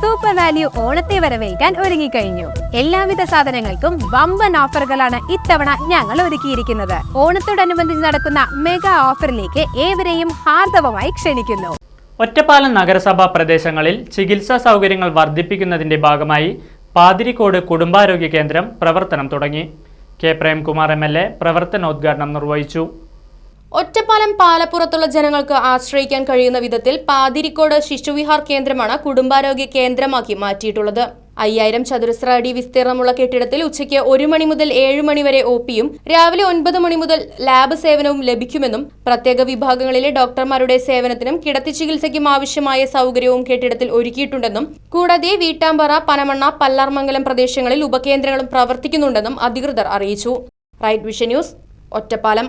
Super value ഓണത്തെ വരവേൽക്കാൻ ഒരുങ്ങിക്കഴിഞ്ഞു. എല്ലാവിധ സാധനങ്ങൾക്കും വമ്പൻ ഓഫറുകളാണ് ഇത്തവണ ഞങ്ങൾ ഒരുക്കിയിരിക്കുന്നത്. ഓണത്തോടനുബന്ധിച്ച് നടക്കുന്ന മെഗാ ഓഫറിലേക്ക് ഏവരെയും ഹാർദവമായി ക്ഷണിക്കുന്നു. ഒറ്റപ്പാലം നഗരസഭാ പ്രദേശങ്ങളിൽ ചികിത്സാ സൗകര്യങ്ങൾ വർദ്ധിപ്പിക്കുന്നതിന്റെ ഭാഗമായി പാതിരിക്കോട് കുടുംബാരോഗ്യ കേന്ദ്രം പ്രവർത്തനം തുടങ്ങി. K Premkumar M L A പ്രവർത്തനോദ്ഘാടനം നിർവഹിച്ചു. ഒറ്റപ്പാലം പാലപ്പുറത്തുള്ള ജനങ്ങൾക്ക് ആശ്രയിക്കാൻ കഴിയുന്ന വിധത്തിൽ പാതിരിക്കോട് ശിശുവിഹാർ കേന്ദ്രമാണ് കുടുംബാരോഗ്യ കേന്ദ്രമാക്കി മാറ്റിയിട്ടുള്ളത്. അയ്യായിരം ചതുരശ്ര അടി വിസ്തീർണമുള്ള കെട്ടിടത്തിൽ ഉച്ചയ്ക്ക് ഒരു മണി മുതൽ ഏഴ് മണി വരെ ഒ പിയും രാവിലെ ഒൻപത് മണി മുതൽ ലാബ് സേവനവും ലഭിക്കുമെന്നും പ്രത്യേക വിഭാഗങ്ങളിലെ ഡോക്ടർമാരുടെ സേവനത്തിനും കിടത്തി ചികിത്സയ്ക്കും ആവശ്യമായ സൗകര്യവും കെട്ടിടത്തിൽ ഒരുക്കിയിട്ടുണ്ടെന്നും കൂടാതെ വീട്ടാമ്പറ പനമണ്ണ പല്ലാർമംഗലം പ്രദേശങ്ങളിൽ ഉപകേന്ദ്രങ്ങളും പ്രവർത്തിക്കുന്നുണ്ടെന്നും അധികൃതർ അറിയിച്ചു. Right vision news Ottapalam.